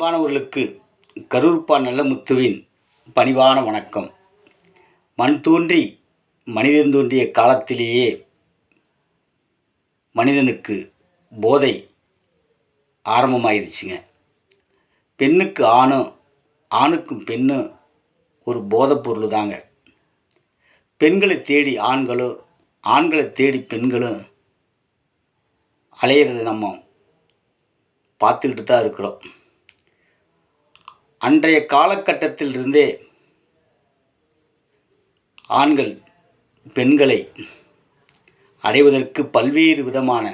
மாணவர்களுக்கு கரூர்பா நல்லமுத்துவின் பணிவான வணக்கம். மண் தோன்றி மனிதன் தோன்றிய காலத்திலேயே மனிதனுக்கு போதை ஆரம்பமாயிருச்சுங்க. பெண்ணுக்கு ஆணும் ஆணுக்கும் பெண்ணும் ஒரு போதைப் பொருள் தாங்க பெண்களை தேடி ஆண்களும் ஆண்களை தேடி பெண்களும் அலையிறது நம்ம பார்த்துக்கிட்டு தான் இருக்கிறோம். அன்றைய காலகட்டத்திலிருந்தே ஆண்கள் பெண்களை அடைவதற்கு பல்வேறு விதமான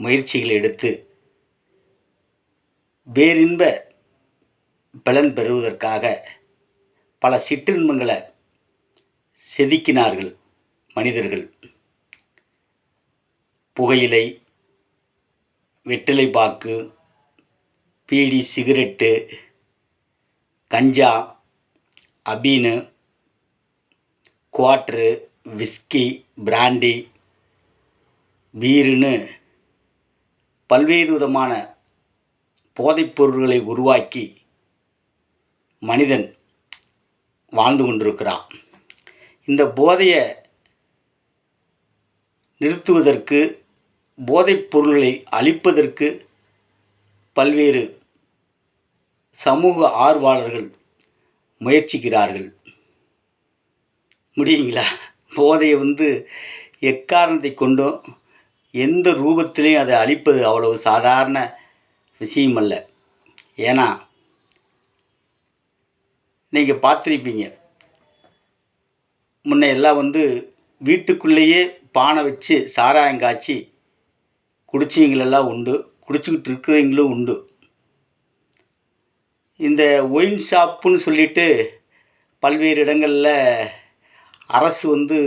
முயற்சிகளை எடுத்து வேறின்ப பலன் பெறுவதற்காக பல சிற்றின்பங்களை செதுக்கினார்கள் மனிதர்கள். புகையிலை வெற்றிலை பாக்கு பீடி சிகரெட்டு கஞ்சா அபீனு குவாட்ரு விஸ்கி பிராண்டி பீருன்னு பல்வேறு விதமான போதைப் பொருள்களை உருவாக்கி மனிதன் வாழ்ந்து கொண்டிருக்கிறான். இந்த போதையை நிறுத்துவதற்கு போதைப் பொருள்களை அழிப்பதற்கு பல்வேறு சமூக ஆர்வலர்கள் முயற்சிக்கிறார்கள். முடியுங்களா? போதையை வந்து எக்காரணத்தை கொண்டும் எந்த ரூபத்திலையும் அதை அழிப்பது அவ்வளவு சாதாரண விஷயம் அல்ல ஏன்னா நீங்கள் பார்த்துருப்பீங்க. முன்ன எல்லாம் வந்து வீட்டுக்குள்ளேயே பானை வச்சு சாராயம் காய்ச்சி குடிச்சவங்களெல்லாம் உண்டு குடிச்சிக்கிட்டு இருக்கிறவங்களும் உண்டு. இந்த ஒயின் ஷாப்புன்னு சொல்லிட்டு பல்வேறு இடங்களில் அரசு வந்து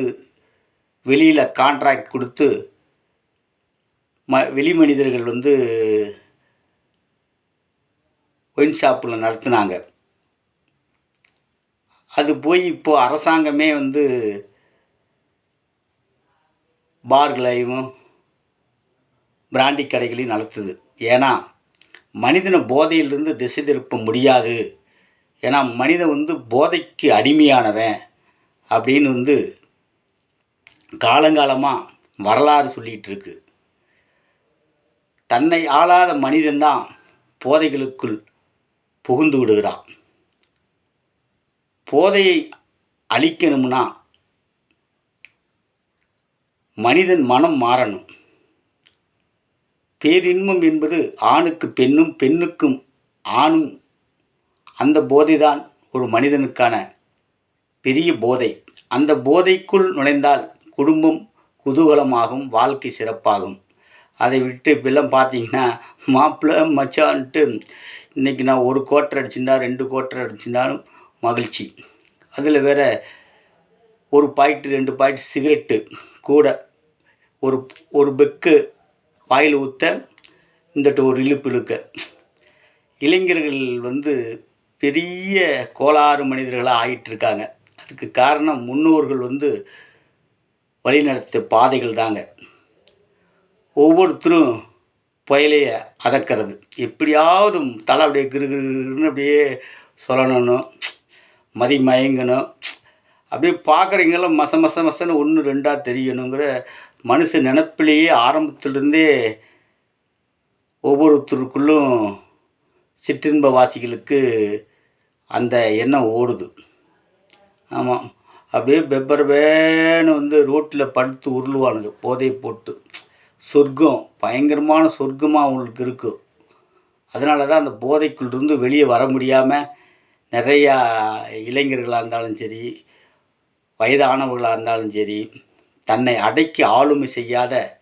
வெளியில் கான்ட்ராக்ட் கொடுத்து ம வெளி மனிதர்கள் வந்து ஒயின் ஷாப்பில் நடத்துனாங்க. அது போய் இப்போது அரசாங்கமே வந்து பார்களையும் பிராண்டி கடைகளையும் நடத்துது. ஏன்னா மனிதனை போதையிலிருந்து திசை திருப்ப முடியாது. ஏன்னா மனிதன் வந்து போதைக்கு அடிமையானவன் அப்படின்னு வந்து காலங்காலமாக வரலாறு சொல்லிகிட்டு இருக்கு தன்னை ஆளாத மனிதன்தான் போதைகளுக்குள் புகுந்து விடுகிறான். போதையை அழிக்கணும்னா மனிதன் மனம் மாறணும். பேரின்பம் என்பது ஆணுக்கு பெண்ணும் பெண்ணுக்கும் ஆணும் அந்த போதைதான் ஒரு மனிதனுக்கான பெரிய போதை. அந்த போதைக்குள் நுழைந்தால் குடும்பம் குதூகலமாகும் வாழ்க்கை சிறப்பாகும். அதை விட்டு இப்பெல்லாம் பார்த்தீங்கன்னா மாப்பிள்ளை மச்சான்ட்டு இன்றைக்கி நான் ஒரு கோட்டர் அடிச்சிருந்தா ரெண்டு கோட்டர் அடிச்சிருந்தாலும் மகிழ்ச்சி. அதில் வேற ஒரு பாயிண்ட் ரெண்டு பாயிண்ட் சிகரெட்டு கூட ஒரு ஒரு பெக்கு வாயில் ஊற்ற இந்தட்டு ஒரு இழுப்பு இழுக்க. இளைஞர்கள் வந்து பெரிய கோளாறு மனிதர்களாக ஆகிட்டுருக்காங்க அதுக்கு காரணம் முன்னோர்கள் வந்து வழிநடத்த பாதைகள் தாங்க. ஒவ்வொருத்தரும் புயலைய அதக்கிறது. எப்படியாவது தலை அப்படியே கிரு கிருன்னு அப்படியே சொல்லணும் மதி மயங்கணும். அப்படியே பார்க்குறீங்களாம் மச மச மசன்னு ஒன்று ரெண்டாக தெரியணுங்கிற மனுஷ நினப்பிலேயே ஆரம்பத்திலிருந்தே ஒவ்வொருத்தருக்குள்ளும் சிற்றின்ப வாசிகளுக்கு அந்த எண்ணம் ஓடுது. ஆமாம் அப்படியே பெப்பர் பெப்பரவேன்னு வந்து ரோட்டில் படுத்து உருளுவானுங்க. போதை போட்டு. சொர்க்கம். பயங்கரமான சொர்க்கமாக அவங்களுக்கு இருக்கும் அதனால தான் அந்த போதைக்குள் இருந்து வெளியே வர முடியாமல் நிறையா இளைஞர்களாக இருந்தாலும் சரி வயதானவர்களாக இருந்தாலும் சரி தன்னை அடக்கி ஆளுமை செய்யாத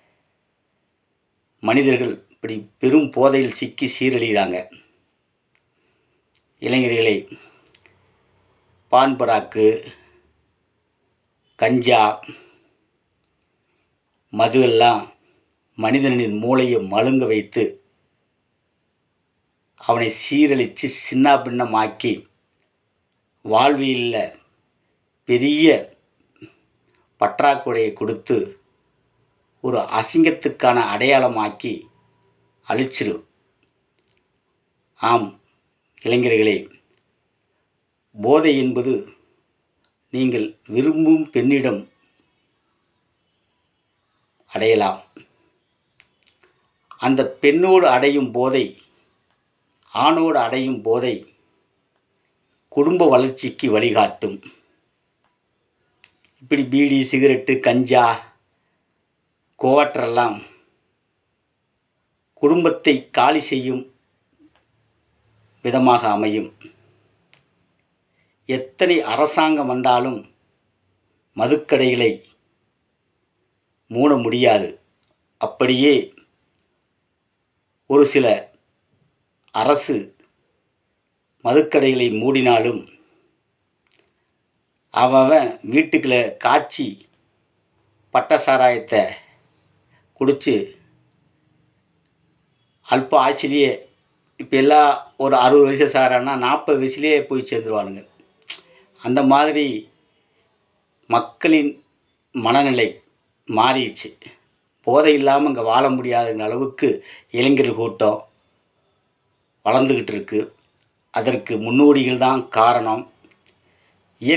மனிதர்கள் இப்படி பெரும் போதையில் சிக்கி சீரழிகிறாங்க. இளைஞர்களை பான்பராக்கு கஞ்சா மது எல்லாம் மனிதனின் மூளையை மழுங்க வைத்து அவனை சீரழித்து சின்ன பின்னமாக்கி வாழ்வியலில் பெரிய பற்றாக்குறையை கொடுத்து ஒரு அசிங்கத்துக்கான அடையாளமாக்கி அழிச்சிரு. ஆம் இளைஞர்களே போதை என்பது நீங்கள் விரும்பும் பெண்ணிடம் அடையலாம். அந்த பெண்ணோடு அடையும் போதை ஆணோடு அடையும் போதை குடும்ப வளர்ச்சிக்கு வழிகாட்டும். இப்படி பீடி சிகரெட்டு கஞ்சா கோவற்றெல்லாம் குடும்பத்தை காலி செய்யும் விதமாக அமையும். எத்தனை அரசாங்கம் வந்தாலும் மதுக்கடைகளை மூட முடியாது. அப்படியே ஒரு சில அரசு மதுக்கடைகளை மூடினாலும் அவன் வீட்டுக்குள்ள காய்ச்சி பட்ட சாராயத்தை குடித்து அல்ப ஆசிலேயே இப்போ எல்லாம் ஒரு அறுபது வயசு சாரானா நாற்பது வயசுலேயே போய் சேர்ந்துருவானுங்க. அந்த மாதிரி மக்களின் மனநிலை மாறிடுச்சு. போதை இல்லாமல் இங்கே வாழ முடியாதுங்கிற அளவுக்கு இளைஞர் கூட்டம் வளர்ந்துக்கிட்டு இருக்குது அதற்கு முன்னோடிகள் தான் காரணம்.